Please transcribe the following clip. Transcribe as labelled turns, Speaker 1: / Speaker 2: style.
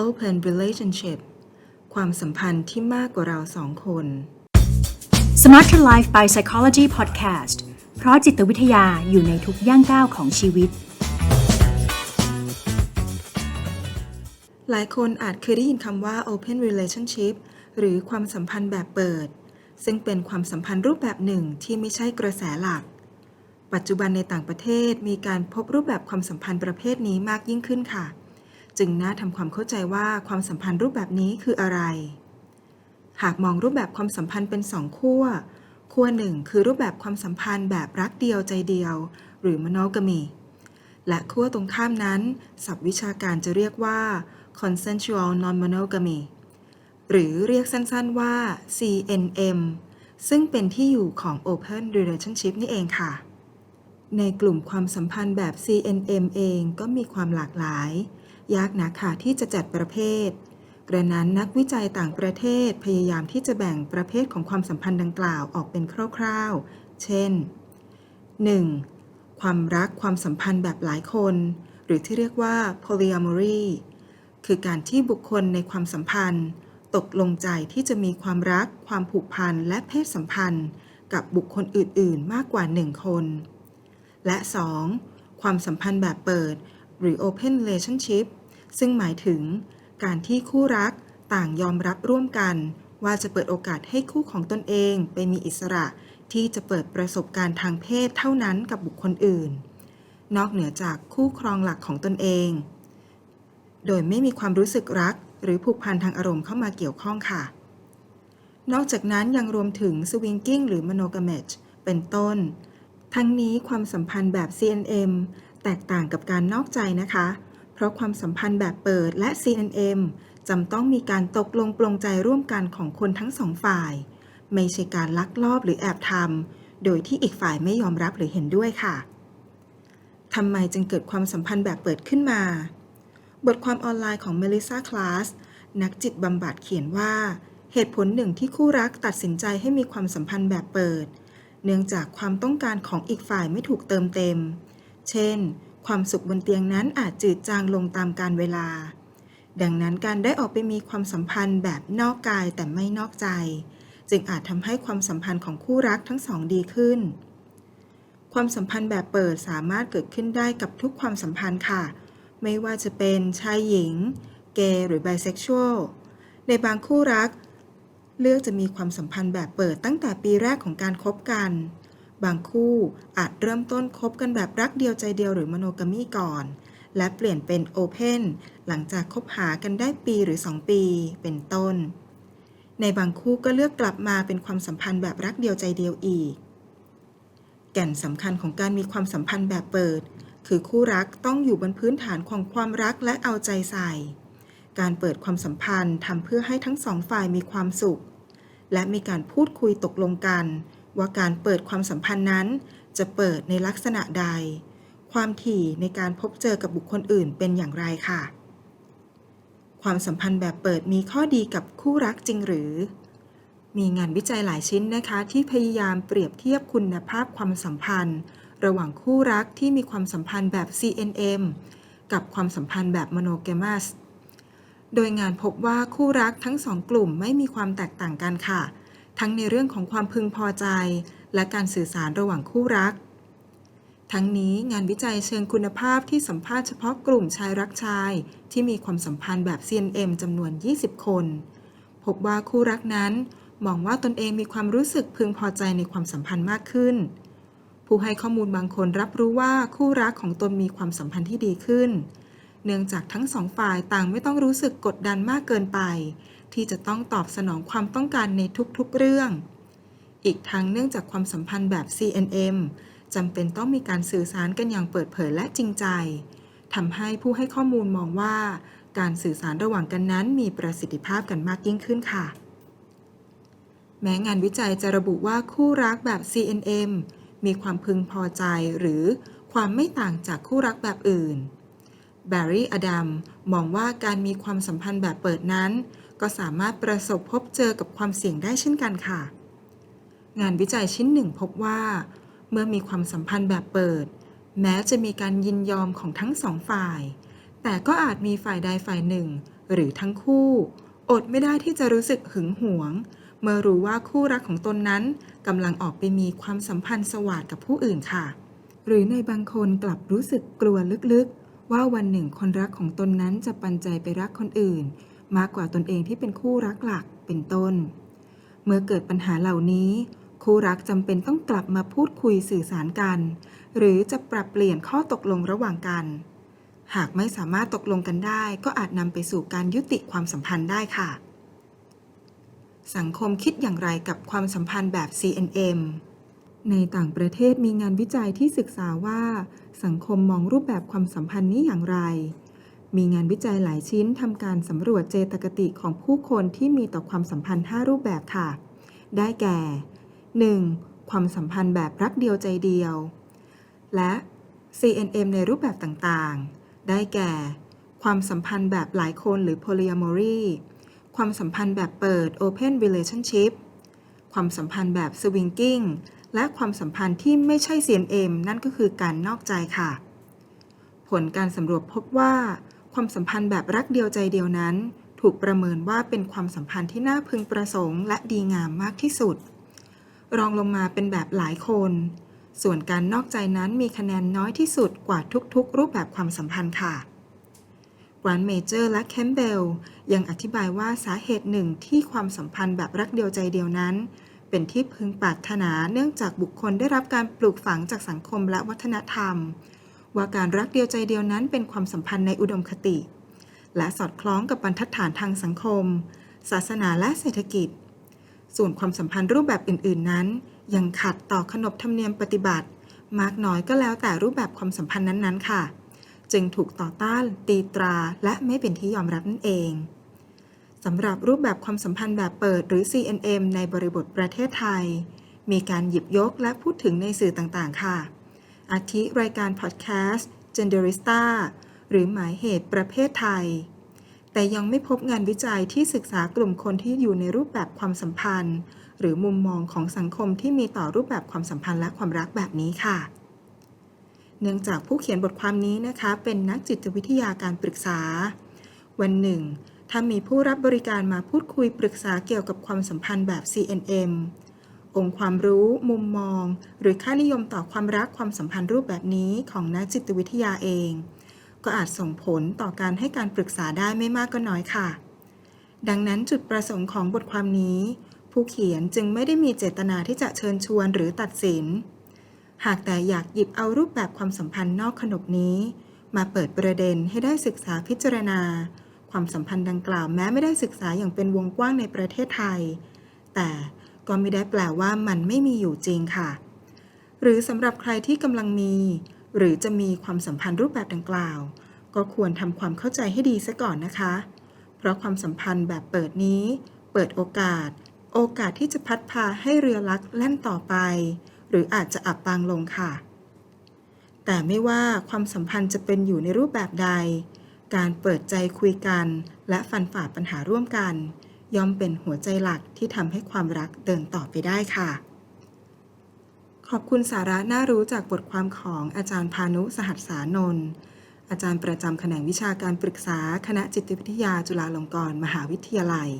Speaker 1: Open Relationship ความสัมพันธ์ที่มากกว่าเราสองคน
Speaker 2: Smarter Life by Psychology Podcast เพราะจิตวิทยาอยู่ในทุกย่างก้าวของชีวิต
Speaker 1: หลายคนอาจเคยได้ยินคำว่า Open Relationship หรือความสัมพันธ์แบบเปิด ซึ่งเป็นความสัมพันธ์รูปแบบหนึ่งที่ไม่ใช่กระแสหลัก ปัจจุบันในต่างประเทศมีการพบรูปแบบความสัมพันธ์ประเภทนี้มากยิ่งขึ้นค่ะ จึงน่าทำความเข้าใจว่าความสัมพันธ์รูปแบบนี้คืออะไร หากมองรูปแบบความสัมพันธ์เป็นสองขั้ว ขั้วหนึ่งคือรูปแบบความสัมพันธ์แบบรักเดียวใจเดียว หรือ monogamy และขั้วตรงข้ามนั้นศัพท์วิชาการจะเรียกว่า consensual non-monogamy หรือเรียกสั้นๆว่า CNM ซึ่งเป็นที่อยู่ของ Open Relationship นี่เองค่ะ ในกลุ่มความสัมพันธ์แบบ CNM เองก็มีความหลากหลาย ยากนักค่ะที่จะจัดประเภท กระนั้นนักวิจัยต่างประเทศพยายามที่จะแบ่งประเภทของความสัมพันธ์ดังกล่าวออกเป็นคร่าวๆ เช่น 1. ความรักความสัมพันธ์แบบหลายคน หรือที่เรียกว่า polyamory คือการที่บุคคลในความสัมพันธ์ ตกลงใจที่จะมีความรัก ความผูกพัน และเพศสัมพันธ์ กับบุคคลอื่น ๆ มากกว่าหนึ่งคน และ 2. ความสัมพันธ์แบบเปิด หรือ open relationship ซึ่งหมายถึง การที่คู่รักต่างยอมรับร่วมกัน ว่าจะเปิดโอกาสให้คู่ของตนเองไปมีอิสระที่จะเปิดประสบการณ์ทางเพศเท่านั้นกับบุคคลอื่น นอกเหนือจากคู่ครองหลักของตนเอง โดยไม่มีความรู้สึกรัก หรือผูกพันทางอารมณ์เข้ามาเกี่ยวข้องค่ะ นอกจากนั้นยังรวมถึงสวิงกิ้งหรือ monogamy เป็นต้น ทั้งนี้ความสัมพันธ์แบบ CNM แตกต่างกับการนอกใจนะคะ เพราะความสัมพันธ์แบบเปิดและ CNM จำต้องมีการตกลงปลงใจร่วมกันของคนทั้งสองฝ่าย ไม่ใช่การลักลอบหรือแอบทำโดยที่อีกฝ่ายไม่ยอมรับหรือเห็นด้วยค่ะทำไมจึงเกิดความสัมพันธ์แบบเปิดขึ้นมา บทความออนไลน์ของ Melissa Class นักจิตบำบัดเขียนว่า เหตุผลหนึ่งที่คู่รักตัดสินใจให้มีความสัมพันธ์แบบเปิด เนื่องจากความต้องการของอีกฝ่ายไม่ถูกเติมเต็ม เช่น ความสุขบนเตียงนั้นอาจจืดจางลงตามกาลเวลา ดังนั้นการได้ออกไปมีความสัมพันธ์แบบนอกกายแต่ไม่นอกใจ จึงอาจทำให้ความสัมพันธ์ของคู่รักทั้งสองดีขึ้น ความสัมพันธ์แบบเปิดสามารถเกิดขึ้นได้กับทุกความสัมพันธ์ค่ะ ไม่ว่าจะเป็นชายหญิง เกย์หรือไบเซ็กชวล ในบางคู่รัก เลือกจะมีความสัมพันธ์แบบเปิดตั้งแต่ปีแรกของการคบกัน บางคู่อาจเริ่มต้นคบกันแบบรักเดียวใจเดียวหรือมโนกามีก่อน และเปลี่ยนเป็นโอเพนหลังจากคบหากันได้ปีหรือ 2 ปีเป็นต้น ในบางคู่ก็เลือกกลับมาเป็นความสัมพันธ์แบบรักเดียวใจเดียวอีก แก่นสำคัญของการมีความสัมพันธ์แบบเปิด คือคู่รักต้องอยู่บนพื้นฐานของความรักและเอาใจใส่ การเปิดความสัมพันธ์ทำเพื่อให้ทั้งสองฝ่ายมีความสุข และมีการพูดคุยตกลงกัน ว่าการเปิดความสัมพันธ์นั้น จะเปิดในลักษณะใด ความถี่ในการพบเจอกับบุคคลอื่นเป็นอย่างไรค่ะ ความสัมพันธ์แบบเปิดมีข้อดีกับคู่รักจริงหรือ มีงานวิจัยหลายชิ้นนะคะ ที่พยายามเปรียบเทียบคุณภาพความสัมพันธ์ ระหว่างคู่รักที่มีความสัมพันธ์แบบ CNM กับความสัมพันธ์แบบ monogamous โดยงานพบว่าคู่รักทั้งสองกลุ่มไม่มีความแตกต่างกันค่ะ ทั้งในเรื่องของความพึงพอใจ และการสื่อสารระหว่างคู่รัก ทั้งนี้งานวิจัยเชิงคุณภาพที่สัมภาษณ์เฉพาะกลุ่มชายรักชาย ที่มีความสัมพันธ์แบบ CNM จำนวน 20 คน พบว่าคู่รักนั้นมองว่าตนเองมีความรู้สึกพึงพอใจในความสัมพันธ์มากขึ้น ผู้ให้ข้อมูลบางคนรับรู้ว่าคู่รักของตนมีความสัมพันธ์ที่ดีขึ้น เนื่องจากทั้งสองฝ่ายต่างไม่ต้องรู้สึกกดดันมากเกินไป ที่จะต้องตอบสนองความต้องการในทุกๆเรื่อง อีกทั้งเนื่องจากความสัมพันธ์แบบ CNM จำเป็นต้องมีการสื่อสารกันอย่างเปิดเผยและจริงใจทำให้ผู้ให้ข้อมูลมองว่า การสื่อสารระหว่างกันนั้นมีประสิทธิภาพกันมากยิ่งขึ้นค่ะ แม้งานวิจัยจะระบุว่าคู่รักแบบ CNM มีความพึงพอใจหรือความไม่ต่างจากคู่รักแบบอื่นแบร์รี่อดัมมองว่าการมีความสัมพันธ์แบบเปิดนั้น ก็สามารถประสบพบเจอกับความเสี่ยงได้เช่นกันค่ะ งานวิจัยชิ้นหนึ่งพบว่า เมื่อมีความสัมพันธ์แบบเปิด แม้จะมีการยินยอมของทั้งสองฝ่าย แต่ก็อาจมีฝ่ายใดฝ่ายหนึ่ง หรือทั้งคู่ อดไม่ได้ที่จะรู้สึกหึงหวง เมื่อรู้ว่าคู่รักของตนนั้นกำลังออกไปมีความสัมพันธ์สวาดกับผู้อื่นค่ะ หรือในบางคนกลับรู้สึกกลัวลึกๆ ว่าวันหนึ่งคนรักของตนนั้นจะปันใจไปรักคนอื่น มากกว่าตนเองที่เป็นคู่รักหลักเป็นต้น เมื่อเกิดปัญหาเหล่านี้ คู่รักจำเป็นต้องกลับมาพูดคุยสื่อสารกัน หรือจะปรับเปลี่ยนข้อตกลงระหว่างกัน หากไม่สามารถตกลงกันได้ ก็อาจนำไปสู่การยุติความสัมพันธ์ได้ค่ะ สังคมคิดอย่างไรกับความสัมพันธ์แบบ CNM ในต่างประเทศมีงานวิจัยที่ศึกษาว่า สังคมมองรูปแบบความสัมพันธ์นี้อย่างไร มีงานวิจัยหลายชิ้นทำการสำรวจเจตคติของผู้คนที่มีต่อความสัมพันธ์ 5 รูปแบบค่ะ ได้แก่ 1. ความสัมพันธ์แบบรักเดียวใจเดียว และ CNM ในรูปแบบต่างๆ ได้แก่ ความสัมพันธ์แบบหลายคนหรือ polyamory ความสัมพันธ์แบบเปิด open relationship ความสัมพันธ์แบบ swinging และความสัมพันธ์ที่ไม่ใช่ CNM นั่นก็คือการนอกใจค่ะ ผลการสำรวจพบว่า ความสัมพันธ์แบบรักเดียวใจเดียวนั้น ถูกประเมินว่าเป็นความสัมพันธ์ที่น่าพึงประสงค์และดีงามมากที่สุด รองลงมาเป็นแบบหลายคน ส่วนการนอกใจนั้นมีคะแนนน้อยที่สุดกว่าทุกๆ รูปแบบความสัมพันธ์ค่ะกรานเมเจอร์และแคมเบลยังอธิบายว่าสาเหตุหนึ่งที่ความสัมพันธ์แบบรักเดียวใจเดียวนั้น เป็นที่พึงปรารถนาเนื่องจากบุคคลได้รับการปลูกฝังจากสังคมและวัฒนธรรม ว่าการรักเดียวใจเดียวนั้นเป็นความสัมพันธ์ในอุดมคติ และสอดคล้องกับบรรทัดฐานทางสังคม ศาสนาและเศรษฐกิจ ส่วนความสัมพันธ์รูปแบบอื่น ๆ นั้น ยังขัดต่อขนบธรรมเนียมปฏิบัติ มากน้อยก็แล้วแต่รูปแบบความสัมพันธ์นั้น ๆ ค่ะ จึงถูกต่อต้าน ตีตรา และไม่เป็นที่ยอมรับนั่นเองสำหรับรูปแบบความสัมพันธ์แบบเปิดหรือ CNM ในบริบทประเทศไทย มีการหยิบยกและพูดถึงในสื่อต่างๆ ค่ะ อาทิรายการพอดแคสต์ Genderista หรือหมายเหตุประเภทไทย แต่ยังไม่พบงานวิจัยที่ศึกษากลุ่มคนที่อยู่ในรูปแบบความสัมพันธ์ หรือมุมมองของสังคมที่มีต่อรูปแบบความสัมพันธ์และความรักแบบนี้ค่ะ เนื่องจากผู้เขียนบทความนี้นะคะ เป็นนักจิตวิทยาการปรึกษา วันหนึ่งถ้ามีผู้รับบริการมาพูดคุยปรึกษาเกี่ยวกับความสัมพันธ์แบบ CNM องค์ความรู้ มุมมอง หรือค่านิยมต่อความรักความสัมพันธ์รูปแบบนี้ของนักจิตวิทยาเอง ก็อาจส่งผลต่อการให้การปรึกษาได้ไม่มากก็น้อยค่ะ ดังนั้นจุดประสงค์ของบทความนี้ ผู้เขียนจึงไม่ได้มีเจตนาที่จะเชิญชวนหรือตัดสิน หากแต่อยากหยิบเอารูปแบบความสัมพันธ์นอกขนบนี้ มาเปิดประเด็นให้ได้ศึกษาพิจารณา ความสัมพันธ์ดังกล่าวแม้ไม่ได้ศึกษาอย่างเป็นวงกว้างในประเทศไทย แต่ ก็ไม่ได้แปลว่ามันไม่มีอยู่จริงค่ะ หรือสำหรับใครที่กำลังมี หรือจะมีความสัมพันธ์รูปแบบดังกล่าว ก็ควรทำความเข้าใจให้ดีซะก่อนนะคะ เพราะความสัมพันธ์แบบเปิดนี้ เปิดโอกาส โอกาสที่จะพัดพาให้เรือลักแล่นต่อไป หรืออาจจะอับปางลงค่ะ แต่ไม่ว่าความสัมพันธ์จะเป็นอยู่ในรูปแบบใด การเปิดใจคุยกัน และฟันฝ่าปัญหาร่วมกัน ย่อมเป็นหัวใจหลักที่ทำให้ความรักเดินต่อไปได้ค่ะ ขอบคุณสาระน่ารู้จากบทความของอาจารย์พานุสหัสสานนท์อาจารย์ประจำแขนงวิชาการปรึกษาคณะจิตวิทยาจุฬาลงกรณ์มหาวิทยาลัย